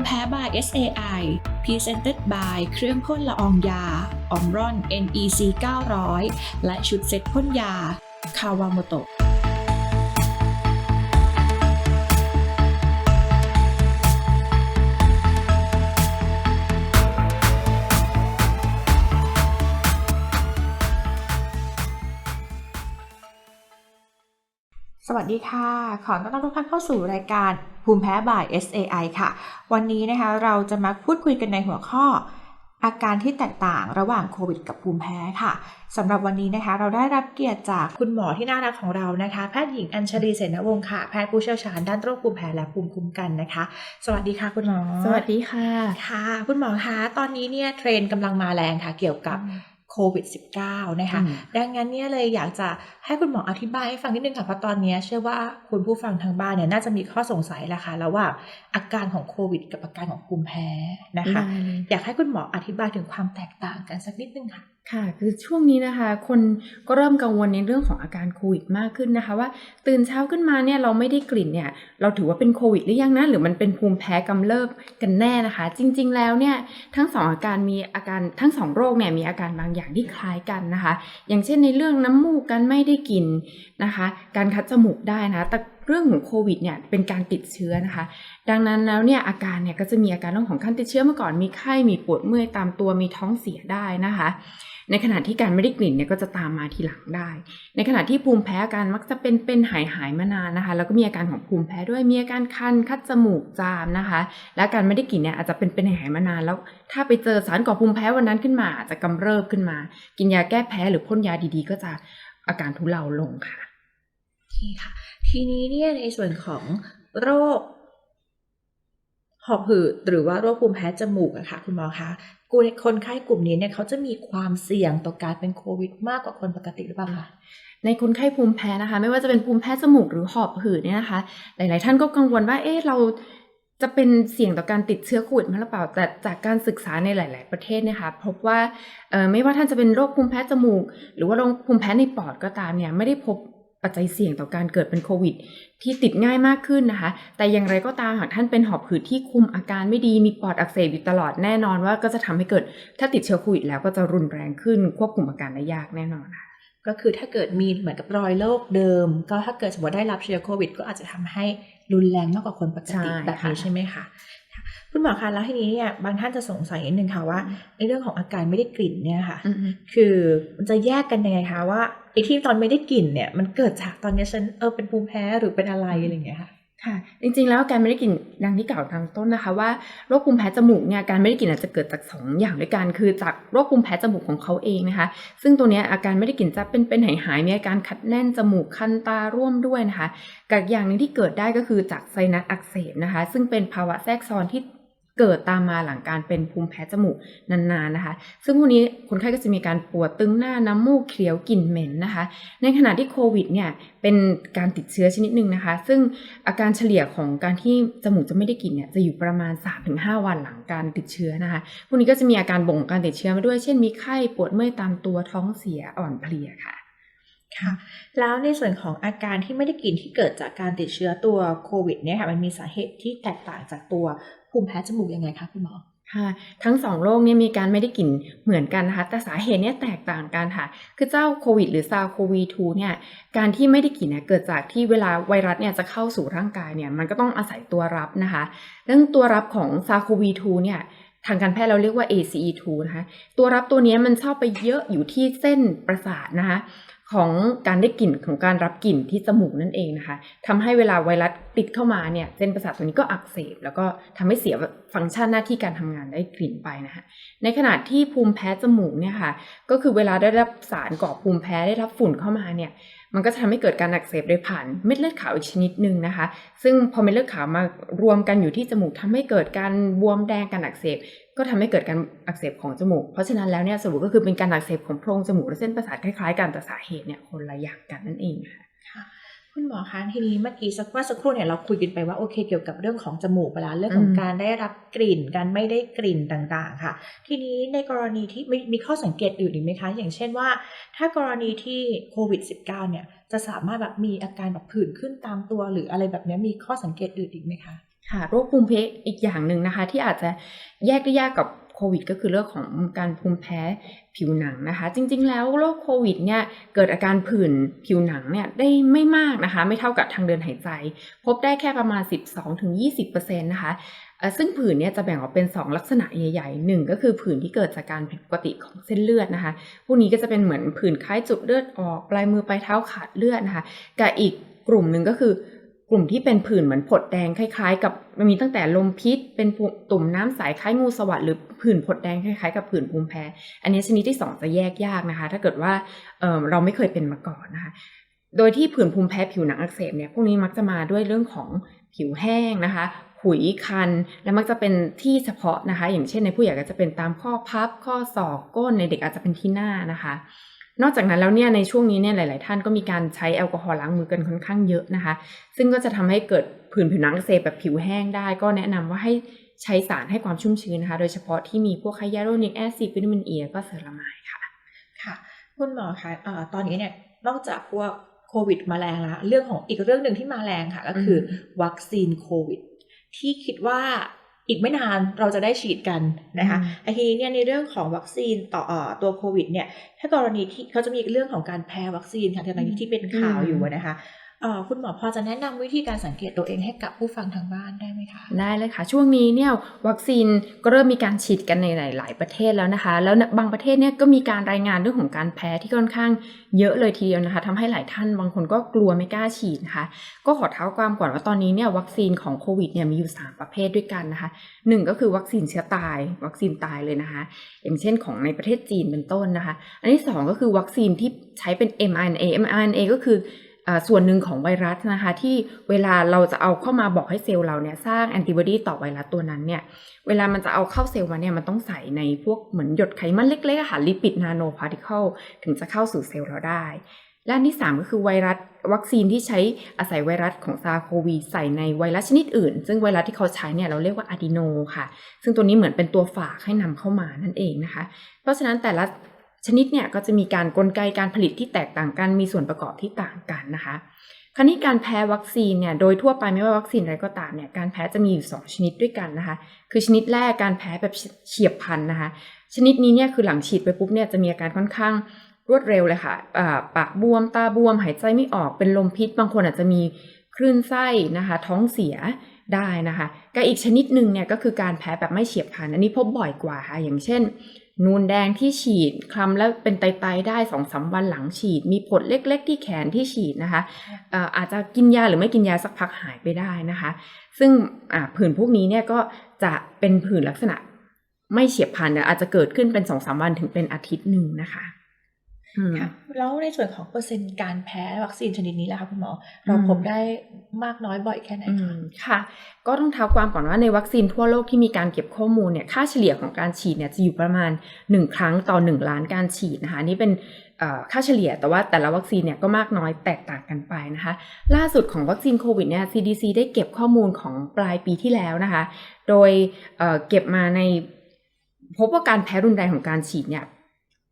มิแพ้ by SAI Presented by เครื่องพ่นละอองยาออมรอน NEC 900 และชุดเซ็ตพ่นยา คาวาโมโตะ สวัสดีค่ะ ขอต้อนรับทุกท่านเข้าสู่รายการภูมิแพ้บ่าย SAI ค่ะ วันนี้นะคะเราจะมาพูดคุยกันในหัวข้อ อาการที่แตกต่างระหว่างโควิดกับภูมิแพ้ค่ะสำหรับวันนี้นะคะ เราได้รับเกียรติจากคุณหมอที่น่ารักของเรานะคะ แพทย์หญิงอัญชลีเสนวงศ์ค่ะ แพทย์ผู้เชี่ยวชาญด้านโรคภูมิแพ้และภูมิคุ้มกันนะคะ สวัสดีค่ะคุณหมอ สวัสดีค่ะ ค่ะ คุณหมอคะ ตอนนี้เนี่ยเทรนด์กำลังมาแรงค่ะ เกี่ยวกับ โควิด -19 นะคะอืมดังนั้นเนี่ยเลยอยากจะให้คุณหมออธิบายให้ฟังนิดนึงค่ะ เพราะตอนนี้เชื่อว่าคุณผู้ฟังทางบ้านเนี่ยน่าจะมีข้อสงสัยแหละค่ะระหว่างอาการของโควิด กับอาการของภูมิแพ้นะคะได้เลยอยากให้คุณหมออธิบายถึงความแตกต่างกันสักนิดนึงค่ะค่ะ คือช่วงนี้นะคะ คนก็เริ่มกังวลในเรื่องของอาการโควิดมากขึ้นนะคะ ว่าตื่นเช้าขึ้นมาเนี่ยเราไม่ได้กลิ่นเนี่ย เราถือว่าเป็นโควิดหรือยังนะหรือมันเป็นภูมิแพ้กำเริบกันแน่นะคะ จริง ๆ แล้วเนี่ยทั้งสองอาการมีอาการทั้งสองโรคเนี่ยมีอาการบางอย่างอย่างที่คล้ายกันนะคะ อย่างเช่นในเรื่องน้ำมูกการไม่ได้กินนะคะ การคัดจมูกได้นะแต่ เรื่องของโควิดเนี่ยเป็นการติดเชื้อนะคะ ดังนั้นแล้วเนี่ยอาการเนี่ยก็จะมีอาการเรื่องของการติดเชื้อมาก่อนมีไข้มีปวดเมื่อยตามตัวมีท้องเสียได้นะคะ ในขณะที่การไม่ได้กลิ่นเนี่ยก็จะตามมาทีหลังได้ ในขณะที่ภูมิแพ้อาการมักจะเป็นเป็นหายหายมานานนะคะ แล้วก็มีอาการของภูมิแพ้ด้วยมีอาการคันคัดจมูกจามนะคะ และการไม่ได้กลิ่นเนี่ยอาจจะเป็นเป็นหายมานานแล้ว ถ้าไปเจอสารก่อภูมิแพ้วันนั้นขึ้นมาอาจจะกำเริบขึ้นมา กินยาแก้แพ้หรือพ่นยาดีๆ ก็จะอาการทุเลาลงค่ะ อเคค่ะ ทีนี้เนี่ยในส่วนของโรคหอบหืดหรือว่าโรคภูมิแพ้จมูกอะค่ะคุณหมอคะกูคนไข้กลุ่มนี้เนี่ยเขาจะมีความเสี่ยงต่อการเป็นโควิด มากกว่าคนปกติหรือเปล่าคะในคนไข้ภูมิแพ้นะคะ ไม่ว่าจะเป็นภูมิแพ้จมูกหรือหอบหืดเนี่ยนะคะ หลาย ๆ ท่านก็กังวลว่าเอ๊ะเราจะเป็นเสี่ยงต่อการติดเชื้อโควิดไหมหรือเปล่า แต่จากการศึกษาในหลาย ๆ ประเทศเนะคะพบว่าไม่ว่าท่านจะเป็นโรคภูมิแพ้จมูก หรือว่าโรคภูมิแพ้ในปอดก็ตามเนี่ยไม่ได้พบ ปัจจัยเสี่ยงต่อการเกิดเป็นโควิด ที่ติดง่ายมากขึ้นนะคะ แต่อย่างไรก็ตามหากท่านเป็นหอบหืดที่คุมอาการไม่ดีมีปอดอักเสบอยู่ตลอดแน่นอนว่าก็จะทำให้เกิดถ้าติดเชื้อโควิดแล้วก็จะรุนแรงขึ้นควบคุมอาการได้ยากแน่นอนค่ะก็คือถ้าเกิดมีเหมือนกับรอยโรคเดิม ก็ถ้าเกิดสมมติได้รับเชื้อโควิด ก็อาจจะทำให้รุนแรงมากกว่าคนปกติใช่แบบนี้ค่ะใช่ไหมคะ ค่ะคุณหมอคะแล้วทีนี้เนี่ยบางท่านจะสงสัยนิดนึงค่ะว่าในเรื่องของอาการไม่ได้กลิ่นเนี่ยค่ะอือฮึคือมันจะแยกกันยังไงคะว่าไอ้ที่ตอนไม่ได้กลิ่นเนี่ยมันเกิดจากตอนนี้ฉันเออเป็นภูมิแพ้หรือเป็นอะไรอะไรอย่างเงี้ยค่ะค่ะ จริงๆแล้วการไม่ได้กลิ่นดังที่กล่าวทางต้นนะคะ ว่าโรคภูมิแพ้จมูกเนี่ยการไม่ได้กลิ่นอาจจะเกิดจากสองอย่างด้วยกันคือจากโรคภูมิแพ้จมูกของเขาเองนะคะ ซึ่งตัวเนี้ยอาการไม่ได้กลิ่นจะเป็นเป็นหายหายๆมีอาการคัดแน่นจมูกคันตาร่วมด้วยนะคะกับอย่างหนึ่งที่เกิดได้ก็คือจากไซนัสอักเสบนะคะ ซึ่งเป็นภาวะแทรกซ้อนที่ เกิดตามมาหลังการเป็นภูมิแพ้จมูกนานๆนะคะ ซึ่งพวกนี้คนไข้ก็จะมีการปวดตึงหน้าน้ำมูกเขียวกลิ่นเหม็นนะคะ ในขณะที่โควิดเนี่ยเป็นการติดเชื้อชนิดหนึ่งนะคะ ซึ่งอาการเฉลี่ยของการที่จมูกจะไม่ได้กลิ่นเนี่ยจะอยู่ประมาณ 3-5 วันหลังการติดเชื้อนะคะ พวกนี้ก็จะมีอาการบ่งการติดเชื้อมาด้วย เช่นมีไข้ปวดเมื่อยตามตัวท้องเสียอ่อนเพลียค่ะ ค่ะแล้วในส่วนของอาการที่ไม่ได้กลิ่นที่เกิดจากการติดเชื้อตัวโควิดเนี่ยค่ะมันมีสาเหตุที่แตกต่างจากตัวภูมิแพ้จมูกยังไงคะคุณหมอค่ะทั้งสองโรคเนี่ยมีการไม่ได้กลิ่นเหมือนกันนะคะแต่สาเหตุเนี่ยแตกต่างกันค่ะ คือเจ้าโควิด หรือซาโควี2เนี่ยการที่ไม่ได้กลิ่นเนี่ยเกิดจากที่เวลาไวรัสเนี่ยจะเข้าสู่ร่างกายเนี่ยมันก็ต้องอาศัยตัวรับนะคะเรื่องตัวรับของซาโควี2เนี่ยทางการแพทย์เราเรียกว่า ACE2 นะคะตัวรับตัวนี้มันชอบไปเยอะอยู่ที่เส้นประสาทนะคะ ของการได้กลิ่นของการรับกลิ่นที่จมูกนั่นเองนะคะทำให้เวลาไวรัสติดเข้ามาเนี่ยเส้นประสาทตัวนี้ก็อักเสบ แล้วก็ทำให้เสียฟังก์ชันหน้าที่การทำงานได้กลิ่นไปนะคะในขณะที่ภูมิแพ้จมูกเนี่ยค่ะก็คือเวลาได้รับสารก่อภูมิแพ้ได้รับฝุ่นเข้ามาเนี่ย มันก็จะทำให้เกิดการอักเสบโดยผ่านเม็ดเลือดขาวอีกชนิดหนึ่งนะคะ ซึ่งพอเม็ดเลือดขาวมารวมกันอยู่ที่จมูกทำให้เกิดการบวมแดงการอักเสบ ก็ทำให้เกิดการอักเสบของจมูก เพราะฉะนั้นแล้วเนี่ยสรุปก็คือเป็นการอักเสบของโพรงจมูกและเส้นประสาทคล้ายๆกันแต่สาเหตุเนี่ยคนละอย่างกันนั่นเองค่ะ คุณหมอคะทีนี้เมื่อกี้สักว่าสักครู่เนี่ยเราคุยกันไปว่าโอเคเกี่ยวกับเรื่องของจมูกไปแล้วเรื่องของอืมการได้รับกลิ่นการไม่ได้กลิ่นต่างๆ ค่ะ ทีนี้ในกรณีที่มีมีข้อสังเกตอื่นอีกไหมคะ อย่างเช่นว่า ถ้ากรณีที่โควิด -19 เนี่ยจะสามารถแบบมีอาการแบบผื่นขึ้นตามตัวหรืออะไรแบบเนี้ยมีข้อสังเกตอื่นอีกไหมคะค่ะโรคภูมิแพ้อีกอย่างหนึ่งนะคะ ที่อาจจะแยกได้ยากกับโควิดก็คือเรื่องของการภูมิแพ้ผิวหนังนะคะ จริง ๆ แล้วโรคโควิดเนี่ยเกิดอาการผื่นผิวหนังเนี่ยได้ไม่มากนะคะ ไม่เท่ากับทางเดินหายใจ พบได้แค่ประมาณ 12-20%นะคะเอ่อซึ่งผื่นเนี่ยจะแบ่งออกเป็น 2 ลักษณะใหญ่ๆหนึ่งก็คือผื่นที่เกิดจากการผิดปกติของเส้นเลือดนะคะ พวกนี้ก็จะเป็นเหมือนผื่นคล้ายจุดเลือดออก ปลายมือปลายเท้าขาดเลือดนะคะ กับอีกกลุ่มหนึ่งก็คือ กลุ่มที่เป็นผื่นเหมือนผดแดงคล้ายๆ กับมันมีตั้งแต่ลมพิษ เป็นตุ่มน้ำใสคล้ายงูสวัสดหรือผื่นผดแดงคล้ายๆกับผื่นภูมิแพ้ อันนี้ชนิดที่สองจะแยกยากนะคะ ถ้าเกิดว่าเเราไม่เคยเป็นมาก่อนนะคะ โดยที่ผื่นภูมิแพ้ผิวหนังอักเสบเนี่ยพวกนี้มักจะมาด้วยเรื่องของผิวแห้งนะคะหุยคัน และมักจะเป็นที่เฉพาะนะคะ อย่างเช่นในผู้ใหญ่ก็จะเป็นตามข้อพับข้อศอกก้นในเด็กอาจจะเป็นที่หน้านะคะ นอกจากนั้นแล้วเนี่ยในช่วงนี้เนี่ยหลาย ๆ ท่านก็มีการใช้แอลกอฮอล์ล้างมือกันค่อนข้างเยอะนะคะ ซึ่งก็จะทำให้เกิดผื่นผิวหนังอักเสบแบบผิวแห้งได้ ก็แนะนำว่าให้ใช้สารให้ความชุ่มชื้นนะคะ โดยเฉพาะที่มีพวกไฮยาลูรอนิกแอซิดวิตามินอีแล้วก็เซรามายค่ะ ค่ะ คุณหมอคะเอ่อตอนนี้เนี่ยนอกจากพวกโควิดมาแรงแล้วเรื่องของอีกเรื่องหนึ่งที่มาแรงค่ะ ก็คืออมวัคซีนโควิดที่คิดว่า อีกไม่นานเราจะได้ฉีดกันนะคะอืมไอ้ทีนี้เนี่ยในเรื่องของวัคซีนต่อเอ่อตัวโควิดเนี่ยถ้ากรณีที่เขาจะมีเรื่องของการแพ้วัคซีนค่ะกรณีที่เป็นข่าวอยู่อะนะคะเอ่อ คุณหมอพอจะแนะนำวิธีการสังเกตตัวเองให้กับผู้ฟังทางบ้านได้ไหมคะ ได้เลยค่ะ ช่วงนี้เนี่ยวัคซีนก็เริ่มมีการฉีดกันในหลาย ๆ ประเทศแล้วนะคะ แล้วบางประเทศเนี่ยก็มีการรายงานเรื่องของการแพ้ที่ค่อนข้างเยอะเลยทีเดียวนะคะทำให้หลายท่านบางคนก็กลัวไม่กล้าฉีดนะคะ ก็ขอเท้าความก่อนว่าตอนนี้เนี่ยวัคซีนของโควิดเนี่ยมีอยู่ 3 ประเภทด้วยกันนะคะหนึ่งก็คือวัคซีนเชื้อตาย วัคซีนตายเลยนะคะ อย่างเช่นของในประเทศจีนเป็นต้นนะคะ อันที่สองก็คือวัคซีนที่ใช้เป็น mRNA mRNA ก็คืออ่า ส่วนหนึ่งของไวรัสนะคะที่เวลาเราจะเอาเข้ามาบอกให้เซลล์เราเนี่ยสร้างแอนติบอดีต่อไวรัสตัวนั้นเนี่ยเวลามันจะเอาเข้าเซลล์มาเนี่ยมันต้องใส่ในพวกเหมือนหยดไขมันเล็กๆค่ะลิปิดนาโนพาร์ติเคิลถึงจะเข้าสู่เซลล์เราได้ และที่ 3 ก็คือไวรัสวัคซีนที่ใช้อาศัยไวรัสของซาโควีใส่ในไวรัสชนิดอื่น ซึ่งไวรัสที่เขาใช้เนี่ยเราเรียกว่าอะดีโนค่ะ ซึ่งตัวนี้เหมือนเป็นตัวฝากให้นำเข้ามานั่นเองนะคะ เพราะฉะนั้นแต่ละ ชนิดเนี่ยก็จะมีการกลไกการผลิตที่แตกต่างกัน มีส่วนประกอบที่ต่างกันนะคะคราวนี้การแพ้วัคซีนเนี่ยโดยทั่วไปไม่ว่าวัคซีนอะไรก็ตามเนี่ยการแพ้จะมีอยู่ 2 ชนิดด้วยกันนะคะ คือชนิดแรกการแพ้แบบเฉียบพลันนะคะ ชนิดนี้เนี่ยคือหลังฉีดไปปุ๊บเนี่ยจะมีอาการค่อนข้างรวดเร็วเลยค่ะปากบวมตาบวม หายใจไม่ออกเป็นลมพิษ บางคนอาจจะมีคลื่นไส้นะคะ ท้องเสียได้นะคะกับอีกชนิดหนึ่งเนี่ยก็คือการแพ้แบบไม่เฉียบพลันอันนี้พบบ่อยกว่าค่ะอย่างเช่น นูนแดงที่ฉีดคลำแล้วเป็นไตๆได้สองสามวันหลังฉีด มีผดเล็ก ๆ ที่แขนที่ฉีดนะคะเอ่ออาจจะกินยาหรือไม่กินยาสักพักหายไปได้นะคะ ซึ่งอ่าผื่นพวกนี้เนี่ยก็จะเป็นผื่นลักษณะไม่เฉียบพลันแต่อาจจะเกิดขึ้นเป็นสองสามวันถึงเป็นอาทิตย์หนึ่งนะคะอืม ค่ะแล้วในส่วนของเปอร์เซ็นต์การแพ้วัคซีนชนิดนี้ล่ะคะคุณหมอ เราอืมพบได้มากน้อยบ่อยแค่ไหนอืคะมค่ะ ก็ต้องเท้าความก่อนว่าในวัคซีนทั่วโลกที่มีการเก็บข้อมูลเนี่ยค่าเฉลี่ยของการฉีดเนี่ยจะอยู่ประมาณ 1 ครั้งต่อ 1 ล้านการฉีดนะคะอันนี่เป็นเอ่อค่าเฉลี่ยแต่ว่าแต่ละวัคซีนเนี่ยก็มากน้อยแตกต่างกันไปนะคะ ล่าสุดของวัคซีนโควิดเนี่ย CDC ได้เก็บข้อมูลของปลายปีที่แล้วนะคะ โดยเอ่อเก็บมาในพบว่าการแพ้รุนแรงของการฉีดเนี่ย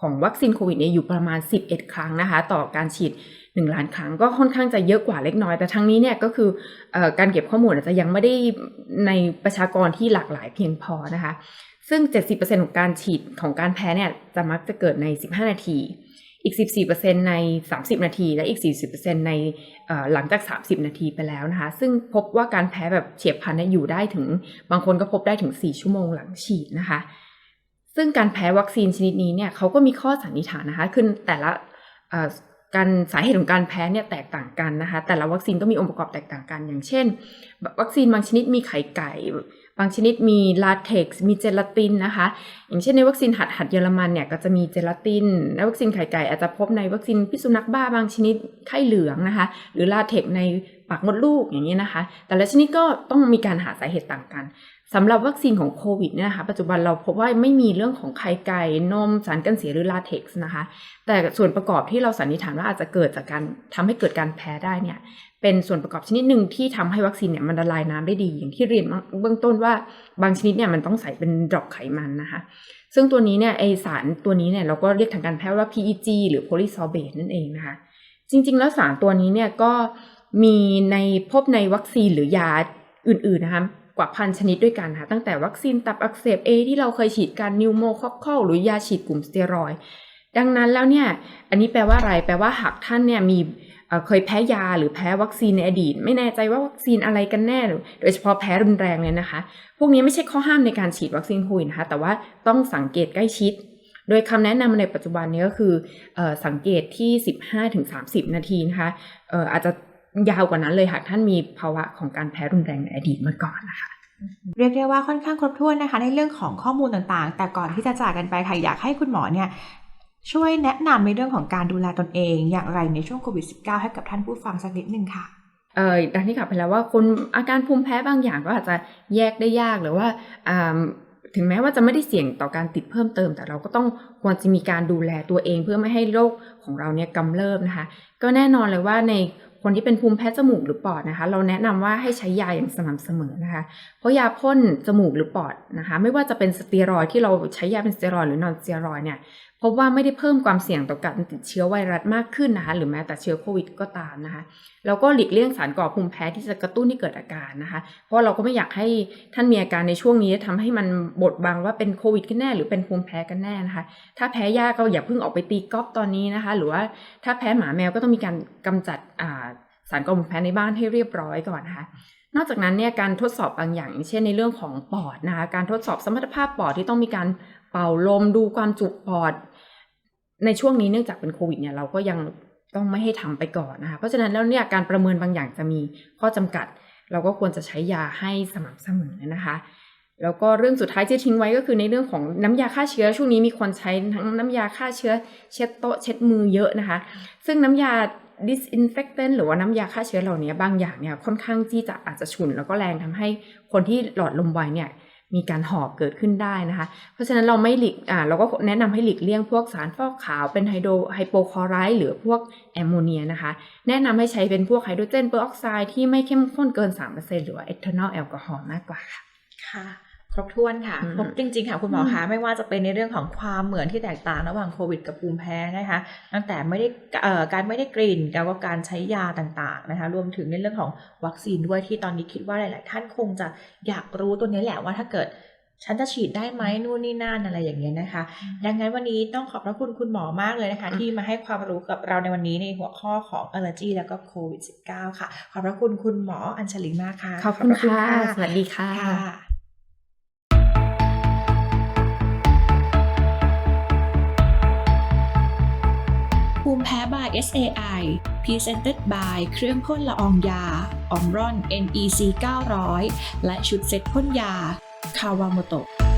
ของวัคซีนโควิดเนี่ยอยู่ประมาณ 11 ครั้งนะคะ ต่อการฉีด 1 ล้านครั้งก็ค่อนข้างจะเยอะกว่าเล็กน้อย แต่ทั้งนี้เนี่ยก็คืออการเก็บข้อมูลอาจจะยังไม่ได้ในประชากรที่หลากหลายเพียงพอนะคะ ซึ่ง 70%ของการฉีดของการแพ้เนี่ยจะมักจะเกิดใน 15 นาที อีก 14%ใน 30 นาที และอีก 40%ในเอ่อหลังจาก 30 นาทีไปแล้วนะคะ ซึ่งพบว่าการแพ้แบบเฉียบพลันอยู่ได้ถึงบางคนก็พบได้ถึง 4 ชั่วโมงหลังฉีดนะคะ ซึ่งการแพ้วัคซีนชนิดนี้เนี่ยเขาก็มีข้อสันนิษฐานนะคะคือแต่ละการสาเหตุของการแพ้เนี่ยแตกต่างกันนะคะ แต่ละวัคซีนก็มีองค์ประกอบแตกต่างกัน อย่างเช่น วัคซีนบางชนิดมีไข่ไก่ บางชนิดมีลาเท็กซ์มีเจลาตินนะคะ อย่างเช่นในวัคซีนหัดหัดเยอรมันเนี่ยก็จะมีเจลาตินและวัคซีนไข่ไก่อาจจะพบในวัคซีนพิษสุนัขบ้าบางชนิดไข้เหลืองนะคะ หรือลาเท็กซ์ใน ปากมดลูกอย่างนี้นะคะ แต่ละชนิดก็ต้องมีการหาสาเหตุต่างกันสำหรับวัคซีนของโควิดเนี่ยนะคะปัจจุบันเราพบว่าไม่มีเรื่องของไข่ไก่นมสารกันเสียหรือลาเท็กซ์นะคะ แต่ส่วนประกอบที่เราสันนิษฐานว่าอาจจะเกิดจากการทำให้เกิดการแพ้ได้เนี่ยเป็นส่วนประกอบชนิดหนึ่งที่ทำให้วัคซีนเนี่ยมันละลายน้ำได้ดี อย่างที่เรียนเบื้องต้นว่าบางชนิดเนี่ยมันต้องใส่เป็นดรอปไขมันนะคะ ซึ่งตัวนี้เนี่ยไอสารตัวนี้เนี่ยเราก็เรียกทางการแพทย์ว่า PEG หรือ polysorbate นั่นเองนะคะจริง ๆ แล้วสารตัวนี้เนี่ยก็ มีในพบในวัคซีนหรือยาอื่นๆนะคะกว่าพันชนิดด้วยกันค่ะตั้งแต่วัคซีนตับอักเสบ A ที่เราเคยฉีดการนิวโมคอคอลหรือยาฉีดกลุ่มสเตียรอยดังนั้นแล้วเนี่ยอันนี้แปลว่าอะไรแปลว่าหากท่านเนี่ยมีเคยแพ้ยาหรือแพ้วัคซีนในอดีต ไม่แน่ใจว่าวัคซีนอะไรกันแน่ โดยเฉพาะแพ้รุนแรงเลยนะคะ พวกนี้ไม่ใช่ข้อห้ามในการฉีดวัคซีนโควิดนะคะ แต่ว่าต้องสังเกตใกล้ชิด โดยคำแนะนำในปัจจุบันนี้ก็คืออสังเกตที่ 15-30 นาทีนะคะอออาจจะ ยาวกว่านั้นเลยหากท่านมีภาวะของการแพ้รุนแรงในอดีตมาก่อนนะคะเรียกได้ว่าค่อนข้างครบถ้วนนะคะ ในเรื่องของข้อมูลต่างๆ แต่ก่อนที่จะจากกันไปค่ะอยากให้คุณหมอเนี่ยช่วยแนะนำในเรื่องของการดูแลตนเอง อย่างไรในช่วงโควิด -19 ให้กับท่านผู้ฟังสักนิดนึงค่ะเอ่อดังที่กลับไปแล้วว่าคนอาการภูมิแพ้บางอย่างก็อาจจะแยกได้ยากหรือว่าอ่าถึงแม้ว่าจะไม่ได้เสี่ยงต่อการติดเพิ่มเติม แต่เราก็ต้องควรจะมีการดูแลตัวเองเพื่อไม่ให้โรคของเราเนี่ยกำเริบนะคะ ก็แน่นอนเลยว่าใน คนที่เป็นภูมิแพ้จมูกหรือปอดนะคะ เราแนะนำว่าให้ใช้ยาอย่างสม่ำเสมอนะคะ เพราะยาพ่นจมูกหรือปอดนะคะ ไม่ว่าจะเป็นสเตียรอยที่เราใช้ยาเป็นสเตียรอยหรือนอนสเตียรอยเนี่ย พบว่าไม่ได้เพิ่มความเสี่ยงต่อการติดเชื้อไวรัสมากขึ้นนะคะ หรือแม้แต่เชื้อโควิดก็ตามนะคะแล้วก็หลีกเลี่ยงสารก่อภูมิแพ้ที่จะกระตุ้นให้เกิดอาการนะคะ เพราะเราก็ไม่อยากให้ท่านมีอาการในช่วงนี้ทำให้มันบดบังว่าเป็นโควิดกันแน่หรือเป็นภูมิแพ้กันแน่นะคะ ถ้าแพ้ยาก็อย่าเพิ่งออกไปตีกอล์ฟตอนนี้นะคะ หรือว่าถ้าแพ้หมาแมวก็ต้องมีการกำจัดาสารก่อภูมิแพ้ในบ้านให้เรียบร้อยก่อนนะคะนอกจากนั้นเนี่ยการทดสอบบางอย่างอย่างเช่นในเรื่องของปอดนะคะการทดสอบสมรรถภาพปอดที่ต้องมีการเป่าลมดูความจุปอด ในช่วงนี้เนื่องจากเป็นโควิดเนี่ยเราก็ยังต้องไม่ให้ทำไปก่อนนะคะเพราะฉะนั้นแล้วเนี่ยการประเมินบางอย่างจะมีข้อจำกัด เราก็ควรจะใช้ยาให้สม่ำเสมอนะคะแล้วก็เรื่องสุดท้ายที่ทิ้งไว้ก็คือในเรื่องของน้ำยาฆ่าเชื้อช่วงนี้มีคนใช้ทั้งน้ำยาฆ่าเชื้อ เช็ดโต๊ะเช็ดมือเยอะนะคะ ซึ่งน้ำยา disinfectant หรือว่าน้ำยาฆ่าเชื้อเหล่านี้บางอย่างเนี่ยค่อนข้างที่จะอาจจะฉุนแล้วก็แรงทำให้คนที่หลอดลมไวเนี่ย มีการหอบเกิดขึ้นได้นะคะ เพราะฉะนั้นเราไม่หลีกอ่าเราก็แนะนำให้หลีกเลี่ยงพวกสารฟอกขาวเป็นไฮโดรไฮโปคลอไรด์หรือพวกแอมโมเนียนะคะ แนะนำให้ใช้เป็นพวกไฮโดรเจนเปอร์ออกไซด์ที่ไม่เข้มข้นเกิน 3%หรือว่าเอทานอลแอลกอฮอล์มากกว่าค่ะ ค่ะครบถ้วนค่ะอืมครบจริง ๆ ค่ะคุณหมออืมคะไม่ว่าจะเป็นในเรื่องของความเหมือนที่แตกต่างระหว่างโควิดกับภูมิแพ้นะคะ ตั้งแต่ไม่ได้เอ่อการไม่ได้กลิ่นแล้วก็การใช้ยาต่างๆนะคะ รวมถึงในเรื่องของวัคซีนด้วยที่ตอนนี้คิดว่าหลาย ๆ ท่านคงจะอยากรู้ตัวนี้แหละว่าถ้าเกิดฉันจะฉีดได้ไหมนู่นนี่นั่นอะไรอย่างเงี้ยนะคะ ดังนั้นวันนี้ต้องขอบพระคุณคุณหมอมากเลยนะคะอืมที่มาให้ความรู้กับเราในวันนี้ในหัวข้อของ allergy แล้วก็โควิด -19 ค่ะ ขอบพระคุณคุณหมออัญชลีมากค่ะ ขอบคุณพรค่ะ สวัสดีค่ะ ภูมิแพ้ by SAI Presented by เครื่องพ่นละอองยาออมรอน NEC 900 และชุดเซ็ตพ่นยา คาวาโมโตะ